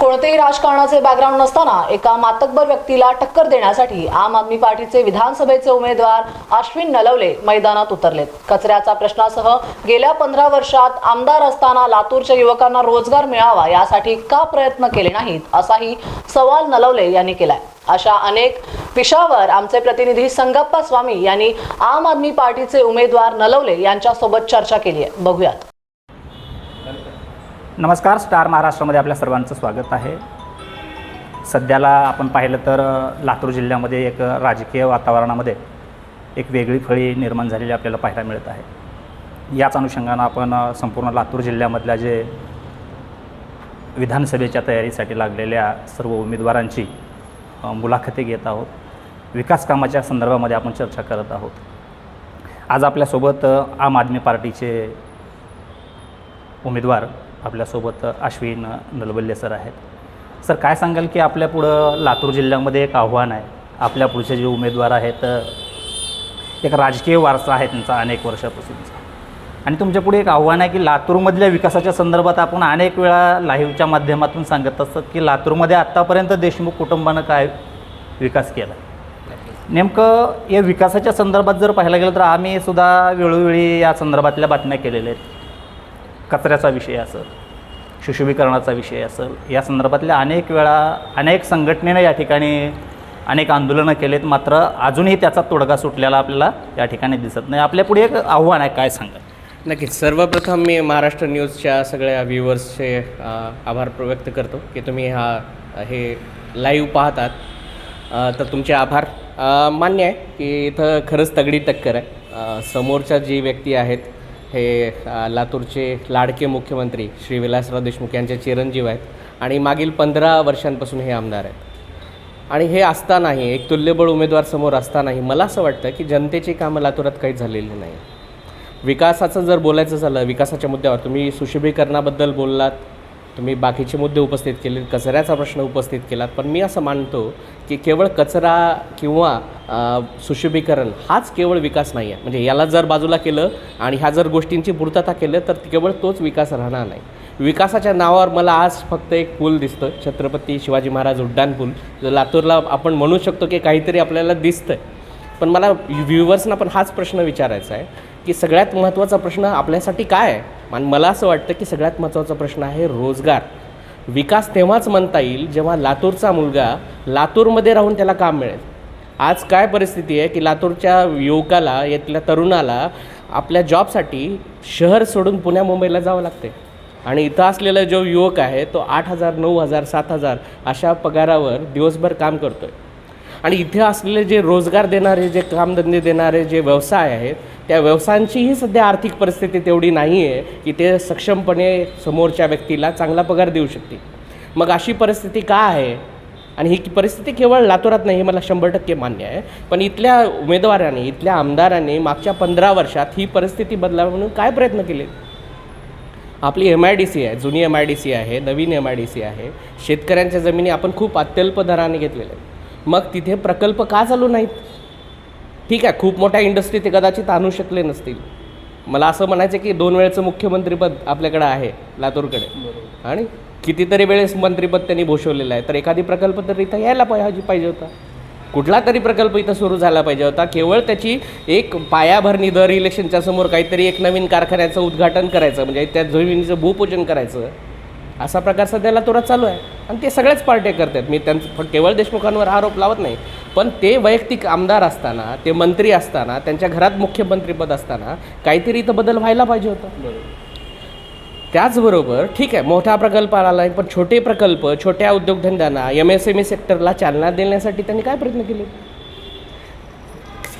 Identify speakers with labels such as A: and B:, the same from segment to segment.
A: कोणतेही राजकारणाचे बॅकग्राऊंड नसताना एका मातब्बर व्यक्तीला टक्कर देण्यासाठी आम आदमी पार्टीचे विधानसभेचे उमेदवार अश्विन नलवले मैदानात उतरलेत. कचऱ्याचा प्रश्नासह गेल्या पंधरा वर्षात आमदार असताना लातूरच्या युवकांना रोजगार मिळावा यासाठी का प्रयत्न केले नाहीत असाही सवाल नलवले यांनी केलाय. अशा अनेक विषयावर आमचे प्रतिनिधी संगप्पा स्वामी यांनी आम आदमी पार्टीचे उमेदवार नलवले यांच्यासोबत चर्चा केली आहे. बघूयात.
B: नमस्कार स्टार महाराष्ट्रामध्ये आपल्या सर्वांचं स्वागत आहे. सध्याला आपण पाहिलं तर लातूर जिल्ह्यामध्ये एक राजकीय वातावरणामध्ये एक वेगळी फळी निर्माण झालेली आपल्याला पाहायला मिळत आहे. याच अनुषंगानं आपण संपूर्ण लातूर जिल्ह्यामधल्या जे विधानसभेच्या तयारीसाठी लागलेल्या सर्व उमेदवारांची मुलाखती घेत आहोत. विकास कामाच्या संदर्भामध्ये आपण चर्चा करत आहोत. आज आपल्यासोबत आम आदमी पार्टीचे उमेदवार आपल्यासोबत अश्विन नलवल्ले सर आहेत. सर काय सांगाल की आपल्या पुढं लातूर जिल्ह्यामध्ये एक आव्हान आहे. आपल्या पुढचे जे उमेदवार आहेत एक राजकीय वारसा आहे त्यांचा अनेक वर्षापासूनचा. आणि तुमच्यापुढे एक आव्हान आहे की लातूरमधल्या विकासाच्या संदर्भात आपण अनेक वेळा लाईव्हच्या माध्यमातून सांगत असतात की लातूरमध्ये आत्तापर्यंत देशमुख कुटुंबानं काय विकास केला? नेमकं या विकासाच्या संदर्भात जर पाहायला गेलं तर आम्ही सुद्धा वेळोवेळी या संदर्भातल्या बातम्या केलेल्या आहेत. कचऱ्याचा विषय असेल सुशोभीकरणाचा विषय असेल या संदर्भातल्या अनेक वेळा अनेक संघटनेनं या ठिकाणी अनेक आंदोलनं केलेत मात्र अजूनही त्याचा तोडगा सुटलेला आपल्याला या ठिकाणी दिसत नाही. आपल्यापुढे एक आव्हान आहे काय सांगा
C: नक्कीच. सर्वप्रथम मी महाराष्ट्र न्यूजच्या सगळ्या व्ह्युअर्सचे आभार व्यक्त करतो की तुम्ही हा हे लाईव्ह पाहतात. तर तुमचे आभार. मान्य आहे की इथं खरंच तगडी टक्कर आहे. समोरच्या जी व्यक्ती आहेत हे लातूरचे लाडके मुख्यमंत्री श्री विलासराव देशमुख यांचे चिरंजीव आहेत आणि मागील पंधरा वर्षांपासून हे आमदार आहेत. आणि हे असतानाही एक तुल्यबळ उमेदवार समोर असतानाही मला असं वाटतं की जनतेची कामं लातूरात काहीच झालेली नाही. विकासाचं जर बोलायचं झालं विकासाच्या मुद्द्यावर तुम्ही सुशुभीकरणाबद्दल बोललात तुम्ही बाकीचे मुद्दे उपस्थित केले कचऱ्याचा प्रश्न उपस्थित केलात पण मी असं मानतो की केवळ कचरा किंवा सुशोभीकरण हाच केवळ विकास नाही आहे म्हणजे याला जर बाजूला केलं आणि ह्या जर गोष्टींची पूर्तता केलं तर केवळ तोच विकास राहणार नाही. विकासाच्या नावावर मला आज फक्त एक पूल दिसतं छत्रपती शिवाजी महाराज उड्डाण पूल जो लातूरला आपण म्हणू शकतो की काहीतरी आपल्याला दिसतं पण मला व्ह्युवर्सना पण हाच प्रश्न विचारायचा आहे की सगळ्यात महत्त्वाचा प्रश्न आपल्यासाठी काय आहे? आणि मला असं वाटतं की सगळ्यात महत्त्वाचा प्रश्न आहे रोजगार. विकास तेव्हाच म्हणता येईल जेव्हा लातूरचा मुलगा लातूरमध्ये राहून त्याला काम मिळेल. आज काय परिस्थिती आहे की लातूरच्या युवकाला इथल्या तरुणाला आपल्या जॉबसाठी शहर सोडून पुण्या मुंबईला जावं लागते आणि इथं असलेला जो युवक आहे तो आठ हजार नऊ हजार सात हजार अशा पगारावर दिवसभर काम करतो आहे आणि इथे असलेले जे रोजगार देणारे जे कामधंदे देणारे जे व्यवसाय आहेत त्या व्यवसायांचीही सध्या आर्थिक परिस्थिती तेवढी नाही आहे की ते सक्षमपणे समोरच्या व्यक्तीला चांगला पगार देऊ शकते मग अशी परिस्थिती का आहे? आणि ही परिस्थिती केवळ लातूरात नाही हे मला शंभर टक्के मान्य आहे. पण इथल्या उमेदवारांनी इथल्या आमदारांनी मागच्या पंधरा वर्षात ही परिस्थिती बदलावी म्हणून काय प्रयत्न केले? आपली एम आय डी सी आहे जुनी एम आय डी सी आहे नवीन एम आय डी सी आहे. शेतकऱ्यांच्या जमिनी आपण खूप अत्यल्प दराने घेतलेल्या आहेत. मग तिथे प्रकल्प का चालू नाहीत? ठीक आहे खूप मोठ्या इंडस्ट्री ते कदाचित आणू शकले नसतील. मला असं म्हणायचं की दोन वेळेचं मुख्यमंत्रीपद आपल्याकडं आहे लातूरकडे. आणि कितीतरी वेळेस मंत्रीपद त्यांनी भूषवलेलं आहे. तर एखादी प्रकल्प तर इथं यायला पाहिजे पाहिजे होता. कुठला तरी प्रकल्प इथं सुरू झाला पाहिजे होता. केवळ त्याची एक पायाभरणी दर इलेक्शनच्या समोर काहीतरी एक नवीन कारखान्याचं उद्घाटन करायचं म्हणजे त्या जमिनीचं भूपूजन करायचं असा प्रकार सध्याला तुरा चालू आहे. आणि ते सगळ्याच पार्ट्या करतात. मी त्यांचं केवळ देशमुखांवर आरोप लावत नाही. पण ते वैयक्तिक आमदार असताना ते मंत्री असताना त्यांच्या घरात मुख्यमंत्रीपद असताना काहीतरी इथं बदल व्हायला पाहिजे होतं. त्याचबरोबर ठीक आहे मोठा प्रकल्प आला आहे पण छोटे प्रकल्प छोट्या उद्योगधंद्यांना एम एस एम ई सेक्टरला चालना देण्यासाठी त्यांनी काय प्रयत्न केले?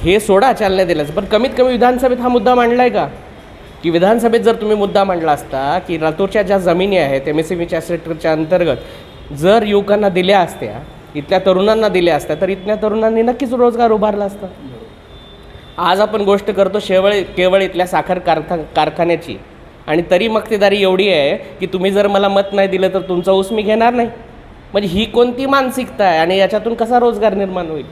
C: हे सोडा चालना दिल्याचं पण कमीत कमी विधानसभेत हा मुद्दा मांडला आहे का? की विधानसभेत जर तुम्ही मुद्दा मांडला असता की लातूरच्या ज्या जमिनी आहेत एम एस एम ईच्या सेक्टरच्या अंतर्गत जर युवकांना दिल्या असत्या इथल्या तरुणांना दिल्या असत्या तर इथल्या तरुणांनी नक्कीच रोजगार उभारला असता. आज आपण गोष्ट करतो शेवळ केवळ इथल्या साखर कारखा कारखान्याची. आणि तरी मक्तेदारी एवढी आहे की तुम्ही जर मला मत नाही दिलं तर तुमचा ऊस मी घेणार नाही. म्हणजे ही कोणती मानसिकता आहे आणि याच्यातून कसा रोजगार निर्माण होईल?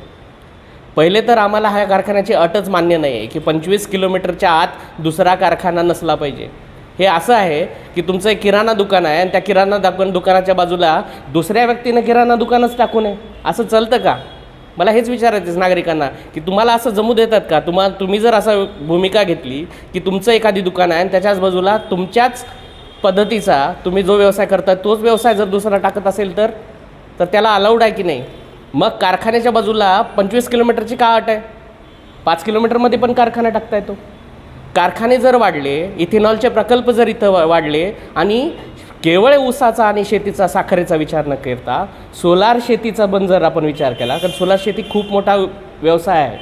C: पहिले तर आम्हाला ह्या कारखान्याची अटच मान्य नाही आहे की पंचवीस किलोमीटरच्या आत दुसरा कारखाना नसला पाहिजे. हे असं आहे की तुमचं एक किराणा दुकान आहे आणि त्या किराणा दुकान दुकानाच्या बाजूला दुसऱ्या व्यक्तीनं किराणा दुकानच टाकू नये. असं चालतं का? मला हेच विचारायचं आहे नागरिकांना की तुम्हाला असं जमू देतात का? तुम्हा तुम्ही जर असं भूमिका घेतली की तुमचं एखादी दुकान आहे आणि त्याच्याच बाजूला तुमच्याच पद्धतीचा तुम्ही जो व्यवसाय करता तोच व्यवसाय जर दुसरा टाकत असेल तर? तर त्याला अलाउड आहे की नाही? मग कारखान्याच्या बाजूला पंचवीस किलोमीटरची का अट आहे? पाच किलोमीटरमध्ये पण कारखाना टाकता येतो कारखाने जर वाढले इथेनॉलचे प्रकल्प जर इथं वाढले आणि केवळ ऊसाचा आणि शेतीचा साखरेचा विचार न करता सोलार शेतीचा पण जर आपण विचार केला कारण सोलार शेती खूप मोठा व्यवसाय आहे.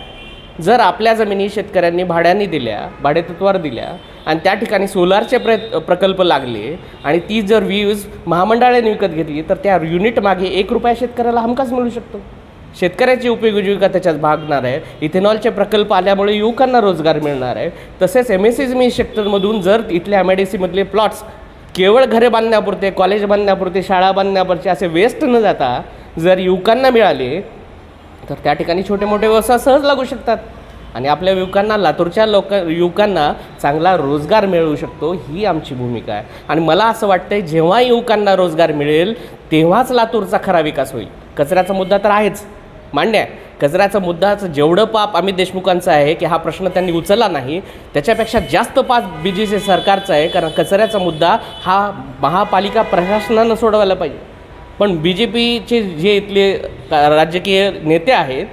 C: जर आपल्या जमिनी शेतकऱ्यांनी भाड्याने दिल्या भाडेतत्वावर दिल्या आणि त्या ठिकाणी सोलारचे प्र प्रकल्प लागले आणि ती जर वीज महामंडळाने विकत घेतली तर त्या युनिट मागे एक रुपया शेतकऱ्याला हमखास मिळू शकतो. शेतकऱ्याची उपयोगजीविका त्याच्यात भागणार आहे. इथेनॉलचे प्रकल्प आल्यामुळे युवकांना रोजगार मिळणार आहे. तसेच एम एस मी सेक्टरमधून जर इथल्या एम आय डी सीमधले प्लॉट्स केवळ घरे बांधण्यापुरते कॉलेज बांधण्यापुरते शाळा बांधण्यापुरते असे वेस्ट न जाता जर युवकांना मिळाले तर त्या ठिकाणी छोटे मोठे व्यवसाय सहज लागू शकतात. आणि आपल्या युवकांना लातूरच्या लोक युवकांना चांगला रोजगार मिळू शकतो ही आमची भूमिका आहे. आणि मला असं वाटतं जेव्हा युवकांना रोजगार मिळेल तेव्हाच लातूरचा खरा विकास होईल. कचऱ्याचा मुद्दा तर आहेच. मान्य आहे. कचऱ्याचा मुद्दाचं जेवढं पाप अमित देशमुखांचं आहे की हा प्रश्न त्यांनी उचलला नाही त्याच्यापेक्षा जास्त पाप बी जे सी सरकारचा आहे कारण कचऱ्याचा मुद्दा हा महापालिका प्रशासनानं सोडवायला पाहिजे. पण बी जे पीचे जे इथले राजकीय नेते आहेत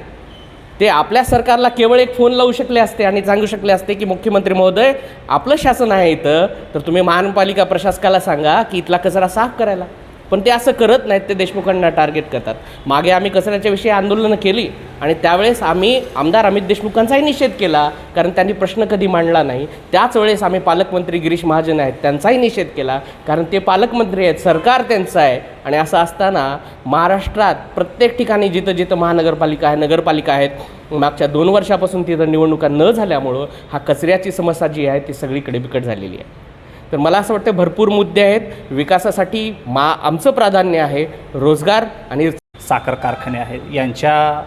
C: ते आपल्या सरकारला केवळ एक फोन लावू शकले असते आणि सांगू शकले असते की मुख्यमंत्री महोदय आपलं शासन आहे इथं तर तुम्ही महानपालिका प्रशासकाला सांगा की इथला कचरा साफ करायला. पण ते असं करत नाहीत ते देशमुखांना टार्गेट करतात. मागे आम्ही कचऱ्याच्याविषयी आंदोलनं केली आणि त्यावेळेस आम्ही आमदार अमित देशमुखांचाही निषेध केला कारण त्यांनी प्रश्न कधी मांडला नाही. त्याच वेळेस आम्ही पालकमंत्री गिरीश महाजन आहेत त्यांचाही निषेध केला कारण ते पालकमंत्री आहेत सरकार त्यांचं आहे. आणि असं असताना महाराष्ट्रात प्रत्येक ठिकाणी जिथं जिथं महानगरपालिका आहे नगरपालिका आहेत मागच्या दोन वर्षापासून तिथं निवडणुका न झाल्यामुळं हा कचऱ्याची समस्या जी आहे ती सगळीकडे बिकट झालेली आहे. तर मला असं वाटतं भरपूर मुद्दे आहेत. विकासासाठी मा आमचं प्राधान्य आहे. रोजगार आणि
B: साखर कारखाने आहेत. यांच्या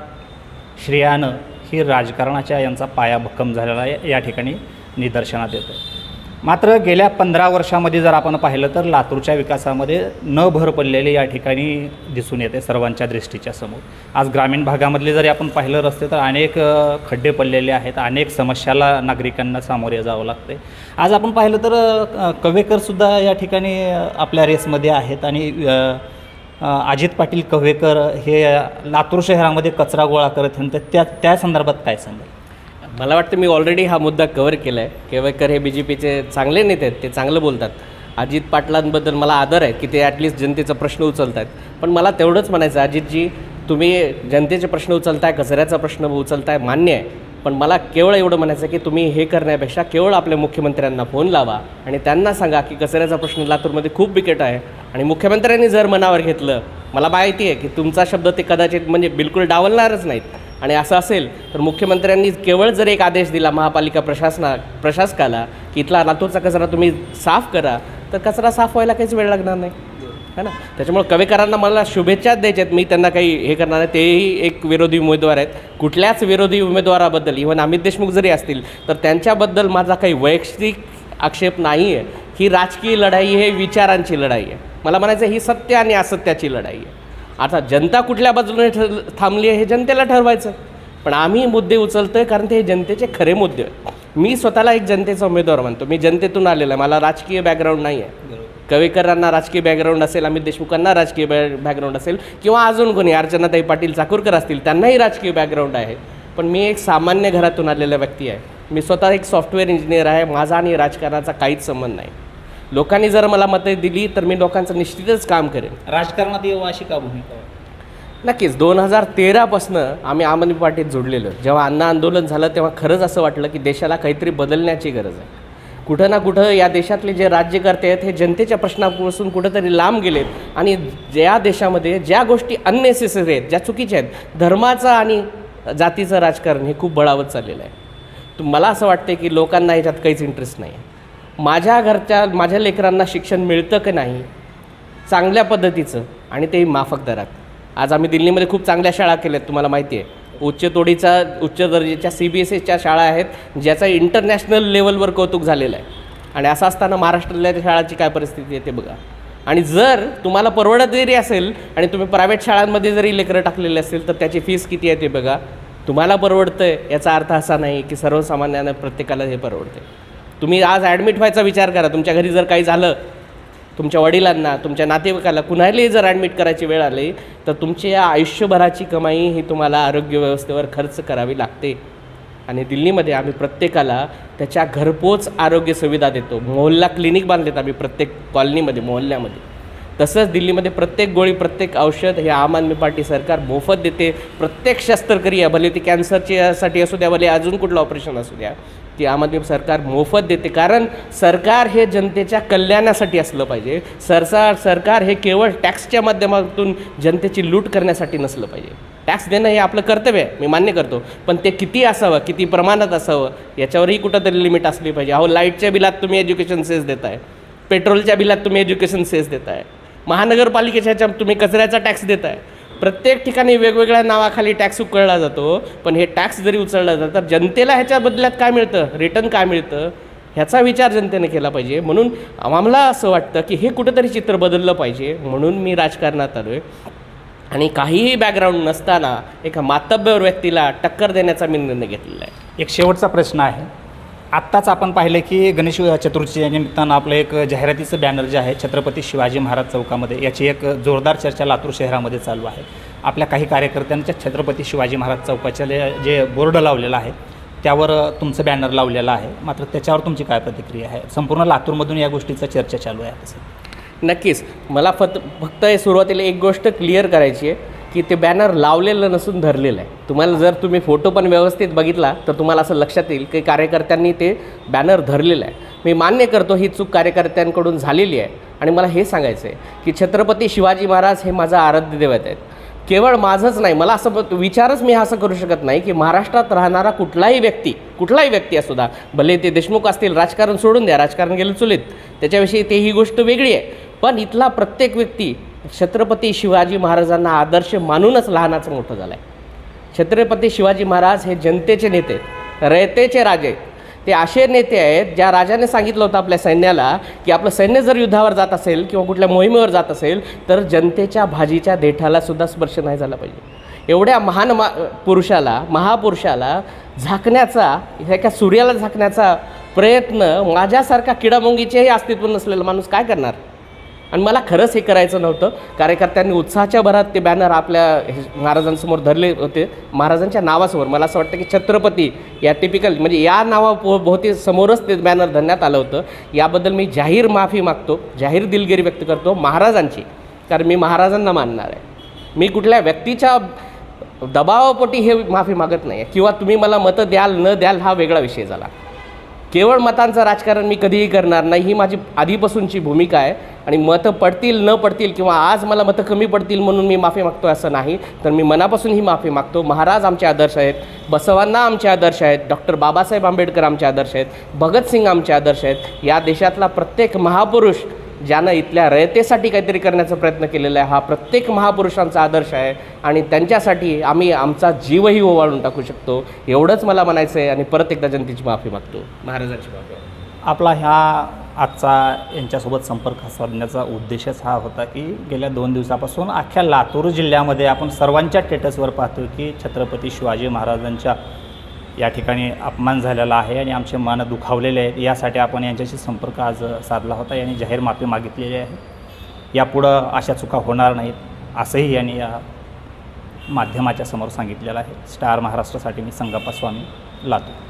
B: श्रेयानं ही राजकारणाच्या यांचा पाया भक्कम झालेला आहे. या ठिकाणी निदर्शनात येतं मात्र गेल्या पंधरा वर्षामध्ये जर आपण पाहिलं तर लातूरच्या विकासामध्ये न भर पडलेले या ठिकाणी दिसून येते सर्वांच्या दृष्टीच्या समोर. आज ग्रामीण भागामधले जरी आपण पाहिलं रस्ते तर अनेक खड्डे पडलेले आहेत अनेक समस्याला नागरिकांना सामोरे जावं लागते. आज आपण पाहिलं तर कवेकरसुद्धा या ठिकाणी आपल्या रेसमध्ये आहेत आणि अजित पाटील कव्हेकर हे लातूर शहरामध्ये कचरा गोळा करत आहेत. तर त्या त्या संदर्भात काय सांगाल?
C: मला वाटतं मी ऑलरेडी हा मुद्दा कव्हर केला आहे केवळकर हे बी जे पीचे चांगले नेते आहेत ते चांगलं बोलतात. अजित पाटलांबद्दल मला आदर आहे की ते ॲटलिस्ट जनतेचा प्रश्न उचलत आहेत पण मला तेवढंच म्हणायचं आहे, अजितजी तुम्ही जनतेचे प्रश्न उचलताय कचऱ्याचा प्रश्न उचलताय मान्य आहे. पण मला केवळ एवढं म्हणायचं आहे की तुम्ही हे करण्यापेक्षा केवळ आपल्या मुख्यमंत्र्यांना फोन लावा आणि त्यांना सांगा की कचऱ्याचा प्रश्न लातूरमध्ये खूप बिकट आहे आणि मुख्यमंत्र्यांनी जर मनावर घेतलं मला माहिती आहे की तुमचा शब्द ते कदाचित म्हणजे बिलकुल डावलणारच नाहीत. आणि असं असेल तर मुख्यमंत्र्यांनी केवळ जर एक आदेश दिला महापालिका प्रशासना प्रशासकाला की इथला लातूरचा कचरा तुम्ही साफ करा तर कचरा साफ व्हायला काहीच वेळ लागणार नाही. है ना? त्याच्यामुळे कवेकरांना मला शुभेच्छाच आहेत मी त्यांना काही हे करणार नाही. तेही एक विरोधी उमेदवार आहेत. कुठल्याच विरोधी उमेदवाराबद्दल इव्हन अमित देशमुख जरी असतील तर त्यांच्याबद्दल माझा काही वैयक्तिक आक्षेप नाही आहे ही राजकीय लढाई हे विचारांची लढाई आहे. मला म्हणायचं ही सत्य आणि असत्याची लढाई आहे. आता जनता कुठल्या बाजूने ठर थांबली आहे हे जनतेला ठरवायचं. पण आम्ही मुद्दे उचलतोय कारण ते हे जनतेचे खरे मुद्दे आहेत. मी स्वतःला एक जनतेचा उमेदवार मानतो. मी जनतेतून आलेला आहे. मला राजकीय बॅकग्राऊंड नाही आहे कवेकरांना राजकीय बॅकग्राऊंड असेल अमित देशमुखांना राजकीय बॅ बॅकग्राऊंड असेल किंवा अजून कोणी अर्चनाताई पाटील चाकूरकर असतील त्यांनाही राजकीय बॅकग्राऊंड आहे. पण मी एक सामान्य घरातून आलेला व्यक्ती आहे. मी स्वतः एक सॉफ्टवेअर इंजिनियर आहे. माझा आणि राजकारणाचा काहीच संबंध नाही. लोकांनी जर मला मतं दिली तर मी लोकांचं निश्चितच काम करेन.
B: राजकारणात येऊ अशी का भूमिका?
C: नक्कीच. दोन हजार तेरापासनं आम्ही आम आदमी पार्टीत जोडलेलो. जेव्हा अण्णा आंदोलन झालं तेव्हा खरंच असं वाटलं की देशाला काहीतरी बदलण्याची गरज आहे. कुठं ना कुठं या देशातले जे राज्यकर्ते आहेत हे जनतेच्या प्रश्नापासून कुठंतरी लांब गेलेत आणि ज्या देशामध्ये ज्या गोष्टी अननेसेसरी आहेत ज्या चुकीच्या आहेत धर्माचं आणि जातीचं राजकारण हे खूप बळावत चाललेलं आहे. तर मला असं वाटतं की लोकांना ह्याच्यात काहीच इंटरेस्ट नाही आहे माझ्या घरच्या माझ्या लेकरांना शिक्षण मिळतं की नाही? चांगल्या पद्धतीचं. आणि तेही माफक दरात. आज आम्ही दिल्लीमध्ये खूप चांगल्या शाळा केल्या आहेत तुम्हाला माहिती आहे. उच्च तोडीचा उच्च दर्जाच्या सी बी एस एच्या शाळा आहेत ज्याचा इंटरनॅशनल लेवलवर कौतुक झालेलं आहे. आणि असं असताना महाराष्ट्रातल्या शाळाची काय परिस्थिती आहे ते बघा. आणि जर तुम्हाला परवडत जरी असेल आणि तुम्ही प्रायव्हेट शाळांमध्ये जरी लेकरं टाकलेले असेल तर त्याची फीस किती आहे ते बघा. तुम्हाला परवडतं याचा अर्थ असा नाही की सर्वसामान्यांना प्रत्येकाला हे परवडते तुम्ही आज ॲडमिट व्हायचा विचार करा. तुमच्या घरी जर काही झालं तुमच्या वडिलांना तुमच्या नातेवाईकाला कुणालाही जर ॲडमिट करायची वेळ आली तर तुमची या आयुष्यभराची कमाई ही तुम्हाला आरोग्य व्यवस्थेवर खर्च करावी लागते. आणि दिल्लीमध्ये आम्ही प्रत्येकाला त्याच्या घरपोच आरोग्य सुविधा देतो. मोहल्ला क्लिनिक बांधलेत आम्ही प्रत्येक कॉलनीमध्ये मोहल्ल्यामध्ये. तसंच दिल्लीमध्ये प्रत्येक गोळी प्रत्येक औषध हे आम आदमी पार्टी सरकार मोफत देते. प्रत्येक शस्त्रक्रिया भले ती कॅन्सरच्यासाठी असू द्या भले अजून कुठलं ऑपरेशन असू द्या ती आम आदमी सरकार मोफत देते. कारण सरकार हे जनतेच्या कल्याणासाठी असलं पाहिजे. सरकार सरकार हे केवळ टॅक्सच्या माध्यमातून जनतेची लूट करण्यासाठी नसलं पाहिजे. टॅक्स देणं हे आपलं कर्तव्य आहे मी मान्य करतो. पण ते किती असावं किती प्रमाणात असावं याच्यावरही कुठंतरी लिमिट असली पाहिजे. अहो लाईटच्या बिलात तुम्ही एज्युकेशन सेस देताय. पेट्रोलच्या बिलात तुम्ही एज्युकेशन सेस देताय. महानगरपालिकेच्या ह्याच्यात तुम्ही कचऱ्याचा टॅक्स देत आहे प्रत्येक ठिकाणी वेगवेगळ्या नावाखाली टॅक्स उकळला जातो पण हे टॅक्स जरी उचलला जातं तर जनतेला ह्याच्या बदल्यात काय मिळतं? रिटर्न काय मिळतं? ह्याचा विचार जनतेने केला पाहिजे. म्हणून आम्हाला असं वाटतं की हे कुठंतरी चित्र बदललं पाहिजे. म्हणून मी राजकारणात आलो आहे आणि काहीही बॅकग्राऊंड नसताना एका मातब्यावर व्यक्तीला टक्कर देण्याचा मी निर्णय घेतलेला आहे.
B: एक शेवटचा प्रश्न आहे. आत्ताच आपण पाहिलं की गणेश चतुर्थीच्या निमित्तानं आपलं एक जाहिरातीचं बॅनर जे आहे छत्रपती शिवाजी महाराज चौकामध्ये याची एक जोरदार चर्चा लातूर शहरामध्ये चालू आहे. आपल्या काही कार्यकर्त्यांच्या छत्रपती शिवाजी महाराज चौकाच्या जे बोर्ड लावलेलं आहे त्यावर तुमचं बॅनर लावलेलं आहे. मात्र त्याच्यावर तुमची काय प्रतिक्रिया आहे? संपूर्ण लातूरमधून या गोष्टीचा चर्चा चालू आहे तसं
C: नक्कीच. मला फक्त फक्त हे सुरुवातीला एक गोष्ट क्लिअर करायची आहे. की ते बॅनर लावलेलं नसून धरलेलं आहे. तुम्हाला जर तुम्ही फोटो पण व्यवस्थित बघितला तर तुम्हाला असं लक्षात येईल की कार्यकर्त्यांनी ते बॅनर धरलेलं आहे. मी मान्य करतो ही चूक कार्यकर्त्यांकडून झालेली आहे. आणि मला हे सांगायचं आहे की छत्रपती शिवाजी महाराज हे माझं आराध्य दैवत आहेत. केवळ माझंच नाही मला असं विचारच मी असं करू शकत नाही की महाराष्ट्रात राहणारा कुठलाही व्यक्ती कुठलाही व्यक्ती असुद्धा भले ते देशमुख असतील राजकारण सोडून द्या राजकारण गेलं चुलीत त्याच्याविषयी ते ही गोष्ट वेगळी आहे. पण इथला प्रत्येक व्यक्ती छत्रपती शिवाजी महाराजांना आदर्श मानूनच लहानाचं मोठं झालं आहे छत्रपती शिवाजी महाराज हे जनतेचे नेते रयतेचे राजे ते असे नेते आहेत ज्या राजाने सांगितलं होतं आपल्या सैन्याला की आपलं सैन्य जर युद्धावर जात असेल किंवा कुठल्या मोहिमेवर जात असेल तर जनतेच्या भाजीच्या देठाला सुद्धा स्पर्श नाही झाला पाहिजे. एवढ्या महान मा पुरुषाला महापुरुषाला झाकण्याचा एका सूर्याला झाकण्याचा प्रयत्न माझ्यासारखा किडामुंगीचेही अस्तित्व नसलेला माणूस काय करणार? आणि मला खरंच हे करायचं नव्हतं. कार्यकर्त्यांनी उत्साहाच्या भरात ते बॅनर आपल्या हे महाराजांसमोर धरले होते. महाराजांच्या नावासमोर मला असं वाटतं की छत्रपती या टिपिकल म्हणजे या नावा भोवती समोरच ते बॅनर धरण्यात आलं होतं. याबद्दल मी जाहीर माफी मागतो जाहीर दिलगिरी व्यक्त करतो. महाराजांची कारण मी महाराजांना मानणार आहे. मी कुठल्या व्यक्तीच्या दबावापोटी हे माफी मागत नाही किंवा तुम्ही मला मतं द्याल न द्याल हा वेगळा विषय झाला. केवळ मतांचं राजकारण मी कधीही करणार नाही. ही माझी आधीपासूनची भूमिका आहे. आणि मतं पडतील न पडतील किंवा आज मला मतं कमी पडतील म्हणून मी माफी मागतो असं नाही. तर मी मनापासून ही माफी मागतो. महाराज आमचे आदर्श आहेत. बसवांना आमचे आदर्श आहेत. डॉक्टर बाबासाहेब आंबेडकर आमचे आदर्श आहेत. भगतसिंग आमचे आदर्श आहेत. या देशातला प्रत्येक महापुरुष ज्यानं इथल्या रयतेसाठी काहीतरी करण्याचा प्रयत्न केलेला आहे हा प्रत्येक महापुरुषांचा आदर्श आहे आणि त्यांच्यासाठी आम्ही आमचा जीवही ओवाळून टाकू शकतो एवढंच मला म्हणायचं आहे आणि परत एकदा जनतेची माफी मागतो. महाराजांची माफी. मागतो
B: आपला ह्या आजचा यांच्यासोबत संपर्क साधण्याचा उद्देशच हा होता की गेल्या दोन दिवसापासून अख्ख्या लातूर जिल्ह्यामध्ये आपण सर्वांच्या टेटसवर पाहतो की छत्रपती शिवाजी महाराजांच्या या ठिकाणी अपमान झालेला आहे आणि आमचे मन दुखावलेले आहेत. यासाठी आपण यांच्याशी संपर्क आज साधला होता. यांनी जाहीर माफी मागितलेली आहे. यापुढं अशा चुका होणार नाहीत असंही यांनी या माध्यमाच्या समोर सांगितलेलं आहे. स्टार महाराष्ट्रासाठी मी संगप्पा स्वामी लातूर.